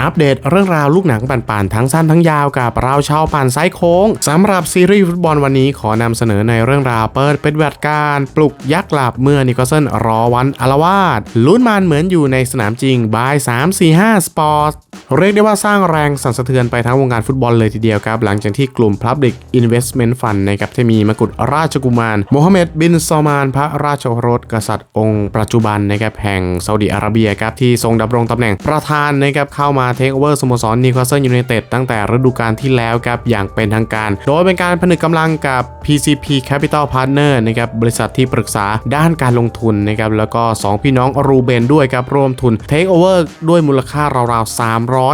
อัปเดตเรื่องราวลูกหนังปั่นๆทั้งสั้นทั้งยาวกับเราชาวปั่นไซโค้งสำหรับซีรีส์ฟุตบอลวันนี้ขอนำเสนอในเรื่องราวเปิดเป็นวัดการปลุกยักษ์หลับเมื่อนิโคลสันรอวันอารวาสลุ้นมันเหมือนอยู่ในสนามจริงบาย 3 4 5 สปอร์ตเรียกได้ว่าสร้างแรงสั่นสะเทือนไปทั้งวงการฟุตบอลเลยทีเดียวครับ หลังจากที่กลุ่ม Public Investment Fund นะครับที่มีมกุฎราชกุมารโมฮัมเหม็ดบินซอมาน พระราชโอรสกษัตริย์องค์ปัจจุบันนะครับแห่งซาอุดิอาระเบียครับที่ทรงดำรงตำแหน่งประธานนะครับเข้ามาาเทคโอเวอร์สโมสรนิโคลสันยูไนเต็ดตั้งแต่ฤดูกาลที่แล้วครับอย่างเป็นทางการ โดยเป็นการผนึกกำลังกับ PCP Capital Partner นะครับบริษัทที่ปรึกษาด้านการลงทุนนะครับแล้วก็ 2 พี่น้องรูเบนด้วยครับร่วมทุนเทคโอเวอร์ด้วยมูลค่าราวๆ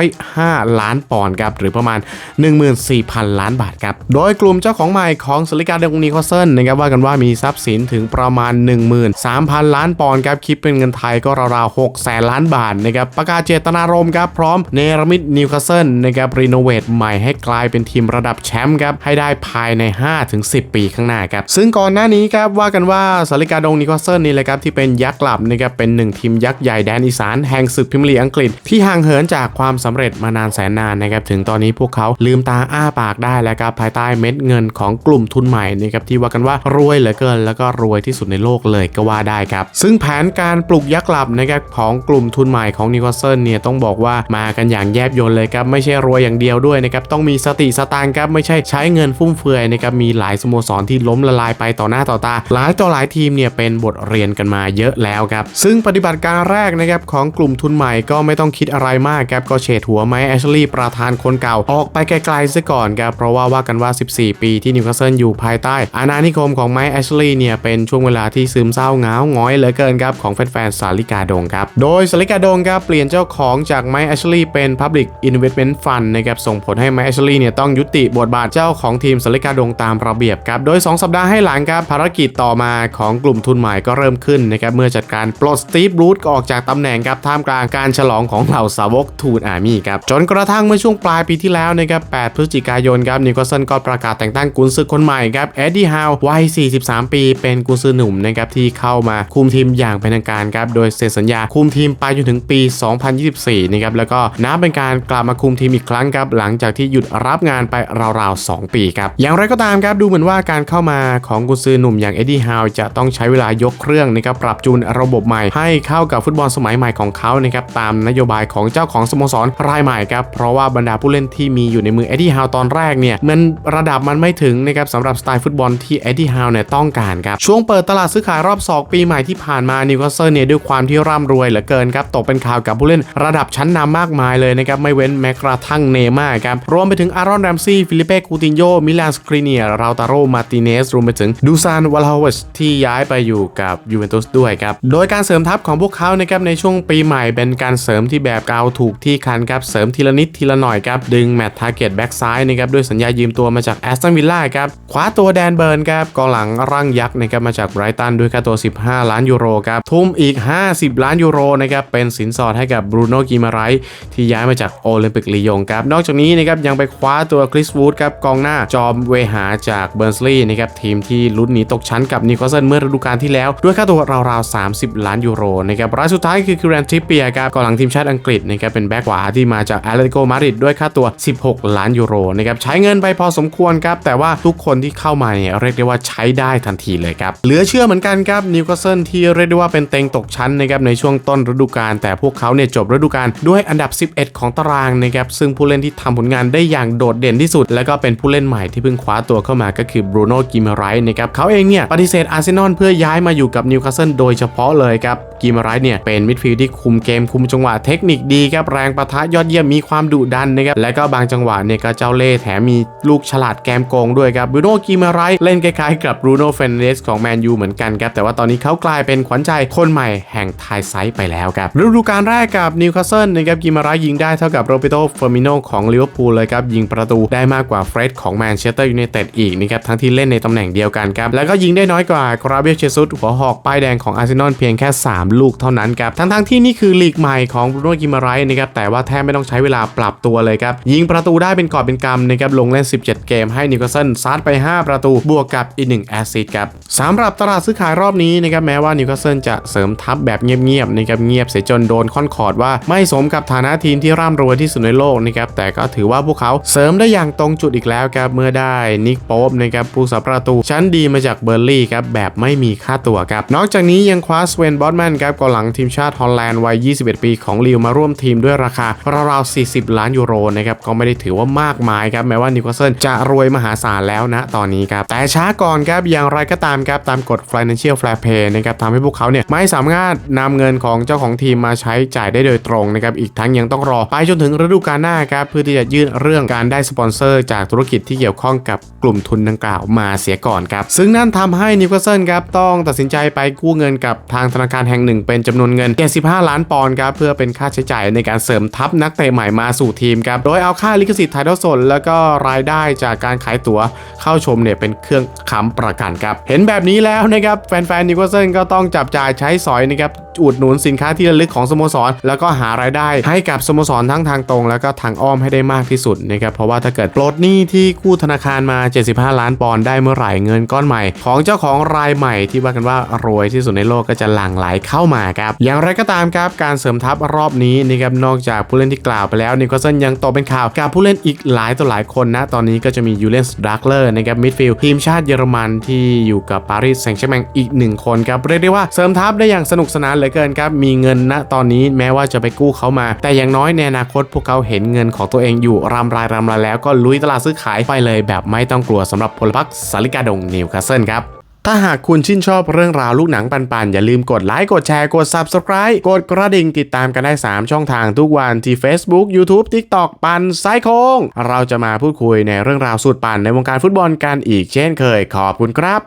305 ล้านปอนด์ครับหรือประมาณ 14,000 ล้านบาทครับโดยกลุ่มเจ้าของใหม่ของสลิการเดงนิโคลสันนะครับว่ากันว่ามีทรัพย์สินถึงประมาณ 13,000 ล้านปอนด์ครับคิดเป็นเงินไทยก็ราวๆ6แสนล้านบาทนะครับประกาศเจตนารมณ์ครับพร้อมเนรมิตนิวคาสเซิลนะครับรีโนเวทใหม่ให้กลายเป็นทีมระดับแชมป์ครับให้ได้ภายใน 5-10 ปีข้างหน้าครับซึ่งก่อนหน้านี้ครับว่ากันว่าสลิกาดงนิโคลสันนี่แหละครับที่เป็นยักษ์กลับนะครับเป็นหนึ่งทีมยักษ์ใหญ่แดนอีสานแห่งศึกพรีเมียร์ลีอังกฤษที่ห่างเหินจากความสำเร็จมานานแสนนานนะครับถึงตอนนี้พวกเขาลืมตาอ้าปากได้แล้วครับภายใต้เม็ดเงินของกลุ่มทุนใหม่นะครับที่ว่ากันว่ารวยเหลือเกิน แล้วก็รวยที่สุดในโลกเลยก็ว่าได้ครับซึ่งแผนการปลุกยักษ์กลับนะครับของกลุ่มทุนใหม่ของนิโคลสันเนี่ยต้องบอกว่ามากันอย่างแยบยลเลยครับไม่ใช่รวยอย่างเดียวด้วยนะครับต้องมีสติสตางค์ครับไม่ใช่ใช้เงินฟุ่มเฟือยนะครับมีหลายสโมสรที่ล้มละลายไปต่อหน้าต่อตา หลายต่อหลายทีมเนี่ยเป็นบทเรียนกันมาเยอะแล้วครับซึ่งปฏิบัติการแรกนะครับของกลุ่มทุนใหม่ก็ไม่ต้องคิดอะไรมากครับก็เฉดหัวไม้แอชลีย์ประธานคนเก่าออกไปไกลๆซะก่อนครับเพราะว่าว่ากันว่า 14 ปีที่นิวคาสเซิลอยู่ภายใต้ อาณานิคมของไม้แอชลีย์เนี่ยเป็นช่วงเวลาที่ซึมเศร้าเหงาหงอยเหลือเกินครับของแฟนๆสาลิกาดงครับโดยสาลิกาดงครับเปลี่ยนเจ้าของจากไม้แอชลีย์เป็น Public Investment Fund นะครับส่งผลให้ไม้แอชลีย์เนี่ยต้องยุติบทบาทเจ้าของทีมสลิกาดงตามระเบียบครับโดย 2 สัปดาห์ให้หลังครับภารกิจต่อมาของกลุ่มทุนใหม่ก็เริ่มขึ้นนะครับเมื่อจัดการปลดสตีฟรูทออกจากตำแหน่งครับท่ามกลางการฉลองของเหล่าสาวกทูนอาร์มี่ครับจนกระทั่งเมื่อช่วงปลายปีที่แล้วนะครับ8พฤศจิกายนครับนิโคลสันก็ประกาศแต่งตั้งกุนซือคนใหม่ครับเอ็ดดี้ฮาววัย 43 ปีเป็นกุนซือหนุ่มนะครับที่เข้ามาคุมทีมอย่างเป็นทางการครับโดยเซ็นสัญญาคุมทีมไปจนถึงปี 2024 นะครับแล้วก็นับเป็นการกลับมาคุมทีมอีกครั้งครับหลังจากที่หยุดรับงานไปราวๆ 2 ปีครับ อย่างไรก็ตามครับดูเหมือนว่าการเข้ามาของกุซือหนุ่มอย่างเอ็ดดี้ฮาวจะต้องใช้เวลายกเครื่องนะครับปรับจูนระบบใหม่ให้เข้ากับฟุตบอลสมัยใหม่ของเขานะครับตามนโยบายของเจ้าของสโมสรรายใหม่ครับเพราะว่าบรรดาผู้เล่นที่มีอยู่ในมือเอ็ดดี้ฮาวตอนแรกเนี่ยมันระดับมันไม่ถึงนะครับสำหรับสไตล์ฟุตบอลที่เอ็ดดี้ฮาวเนี่ยต้องการครับช่วงเปิดตลาดซื้อขายรอบ2ปีใหม่ที่ผ่านมานิวคาสเซิลเนี่ยด้วยความที่ร่ำรวยเหลือเกินครับตกเป็นข่าวกับผู้เล่นระดับชั้นนำมากมายเลยนะครับ ไม่เว้นแม้กระทั่งเนย์ม่าครับ รวมไปถึงอารอนแรมซี่ ฟิลิเป้ คูตินโย มิลานสครีเนียราตาโร มาติเนส รวมไปถึงดูซานวาลาเวชที่ย้ายไปอยู่กับยูเวนตุสด้วยครับ โดยการเสริมทัพของพวกเขานะครับในช่วงปีใหม่เป็นการเสริมที่แบบเกาถูกที่คันครับ เสริมทีละนิดทีละหน่อยครับ ดึงแมตต์ทาร์เก็ตแบ็กซ้ายนะครับด้วยสัญญายืมตัวมาจากแอสตันวิลล่าครับ คว้าตัวแดนเบิร์นครับกองหลังร่างยักษ์นะครับมาจากไบรตันด้วยค่าตัว 15 ล้านยูโรครับทุ่มอีก 50 ล้านยูโรนะครับเป็นสินสอดให้กับบรูโน่กิมาไรที่ย้ายมาจากโอลิมปิกลียงครับ นอกจากนี้นะครับยังไปคว้าตัวคริสวูดครับกองหน้าจอมเวหาจากเบิร์นสลีย์นะครับทีมที่ลุ้นหนีตกชั้นกับนิโคลสันเมื่อฤดูกาลที่แล้ว ด้วยค่าตัวราวๆ 30 ล้านยูโรนะครับรายสุดท้ายคือคิรันทิปเปียครับกองหลังทีมชาติอังกฤษนะครับเป็นแบ็กขวาที่มาจากแอตเลติโกมาดริดด้วยค่าตัว 16 ล้านยูโรนะครับใช้เงินไปพอสมควรครับแต่ว่าทุกคนที่เข้ามาเนี่ยเรียกได้ว่าใช้ได้ทันทีเลยครับเหลือเชื่อเหมือนกันครับนิวคาสเซิลที่เรียกได้ว่าเป็นเต็งตกชั้นนะครับในช่วงต้นฤดูกาลแต่พวกเขาเนี่ยจบฤดูกาลด้วยอันดับ11 ของตารางนะครับซึ่งผู้เล่นที่ทำผลงานได้อย่างโดดเด่นที่สุด และก็เป็นผู้เล่นใหม่ที่เพิ่งคว้าตัวเข้ามาก็คือบรูโน่กิมไรส์นะครับเขาเองเนี่ยปฏิเสธอาร์เซนอลเพื่อย้ายมาอยู่กับนิวคาสเซิลโดยเฉพาะเลยครับกิมไรส์เนี่ยเป็นมิดฟิลด์ที่คุมเกมคุมจังหวะเทคนิคดีครับแรงประทะยอดเยี่ยมมีความดุดันนะครับและก็บางจังหวะเนี่ยก็เจ้าเล่ห์แถมมีลูกฉลาดแกมโกงด้วยครับบรูโน่กิมไรส์เล่นคล้ายๆกับบรูโน่เฟนเดสของแมนยูเหมือนกันครับแต่ว่าตอนนี้เขากลายเป็นขวัญใจคนใหม่แห่งไทยไซส์ไปแล้วครับฤดูกาลแรกกับนิวคาสเซิลนะครับกิมไรส์ยิงได้เท่ากับโรเบโตเฟอร์มิโนของลิเวอร์พูลเลยครับ ยิงประตูได้มากกว่าเฟรดของแมนเชสเตอร์ยูไนเต็ดอีกนะครับทั้งที่เล่นในตำแหน่งเดียวกันครับ แล้วก็ยิงได้น้อยกว่ากราเบียเชซุสหัวหอกป้ายแดงของอาร์เซนอลเพียงแค่ 3 ลูกเท่านั้นครับ ทั้งๆที่นี่คือลีกใหม่ของบรูโน่กิมไรส์นะครับแต่ว่าแทบไม่ต้องใช้เวลาปรับตัวเลยครับยิงประตูได้เป็นกอบเป็นกำนะครับลงเล่น 17 เกมให้นิวคาสเซิลซัดไป 5 ประตูบวกกับอีก1แอสซิสต์ครับสำหรับตลาดซื้อขายรอบนี้นะครับแม้ว่านิวคาสเซิลจะเสริมทัพแบบเงียบๆนะครับเงียบเสียจนโดนค่อนคอร์ดว่าไม่สมกับฐานะทีมที่ร่ำรวยที่สุดในโลกนะครับแต่ก็ถือว่าพวกเขาเสริมได้อย่างตรงจุดอีกแล้วครับเมื่อได้นิกโป๊บนะครับผู้สาประตูชั้นดีมาจากเบอร์ลี่ครับแบบไม่มีค่าตัวครับนอกจากนี้ยังคว้าสเวนบอตแมนครับกองหลังทีมชาติฮอลแลนด์วัย 21 ปีของลิวมาร่วมทีมด้วยราคาราวๆ40 ล้านยูโรนะครับก็ไม่ได้ถือว่ามากมายครับแม้ว่านิวคาสเซิลจะรวยมหาศาลแล้วนะตอนนี้ครับแต่ช้าก่อนครับอย่างไรก็ตามครับตามกฎ Financial Fair Play นะครับทำให้พวกเขาเนี่ยไม่สามารถนำเงินของเจ้าของทีมมาใช้จ่ายได้โดยตรงนะครับอีกทั้งยังต้องรอไปจนถึงฤดูกาลหน้าครับเพื่อที่จะยื่นเรื่องการได้สปอนเซอร์ จากธุรกิจที่เกี่ยวข้องกับกลุ่มทุนดังกล่าวมาเสียก่อนครับซึ่งนั่นทำให้นิวคาสเซิลครับต้องตัดสินใจไปกู้เงินกับทางธนาคารแห่งหนึ่ง เป็นจำนวนเงิน 75 ล้านปอนด์ครับเพื่อเป็นค่าใช้จ่ายในการเสริมทัพนักเตะใหม่มาสู่ทีมครับโดยเอาค่าลิขสิทธิ์ถ่ายทอดสดแล้วก็รายได้จากการขายตั๋วเข้าชมเนี่ยเป็นเครื่องค้ำประกันครับเห็นแบบนี้แล้วนะครับแฟนๆนิวคาสเซิลก็ต้องจับจ่ายใช้สอยนะครับอุดหนุนสินค้าที่ระลึกของสโมสร แล้วก็หารายได้ให้กับสโมสรทั้งทางตรง แล้วก็ทางอ้อมให้ได้มากที่สุดนะครับเพราะว่าถ้าเกิดปลดหนี้ที่กู้ธนาคารมา 75 ล้านปอนด์ได้เมื่อไหร่เงินก้อนใหม่ ของเจ้าของรายใหม่ที่ว่ากันว่ารวยที่สุดในโลกก็จะหลั่งไหลเข้ามาครับอย่างไรก็ตามครับการเสริมทัพรอบนี้นะครับนอกจากผู้เล่นที่กล่าวไปแล้วนิโคลสันยังตกเป็นข่าวกับผู้เล่นอีกหลายต่อหลายคนนะตอนนี้ก็จะมียูเลนส์ดักเลอร์นะครับมิดฟิลด์ทีมชาติเยอรมันที่อยู่กับปารีสแซงต์แชร์แมงอีกหนึ่งคนครับเรียกได้ว่าเสริมทัพได้อย่างสนุกสนานเหลือเกินครับมีเงินณตอนนี้แม้ว่าจะไปกู้เขามาแต่อย่างน้อยในอนาคตพวกเขาเห็นเงินของตัวเองอยู่รำรายรำรายแล้วก็ลุยตลาดซื้อขายไปเลยแบบไม่ต้องกลัวสำหรับพลพรรคสาริกาดงนิวคาสเซิลครับถ้าหากคุณชื่นชอบเรื่องราวลูกหนังปันๆ อย่าลืมกดไลค์ กดแชร์ กด Subscribe กดกระดิ่งติดตามกันได้ 3 ช่องทางทุกวันที่ Facebook YouTube TikTok ปันไซโคง เราจะมาพูดคุยในเรื่องราวสุดปันในวงการฟุตบอลกันอีกเช่นเคยขอบคุณครับ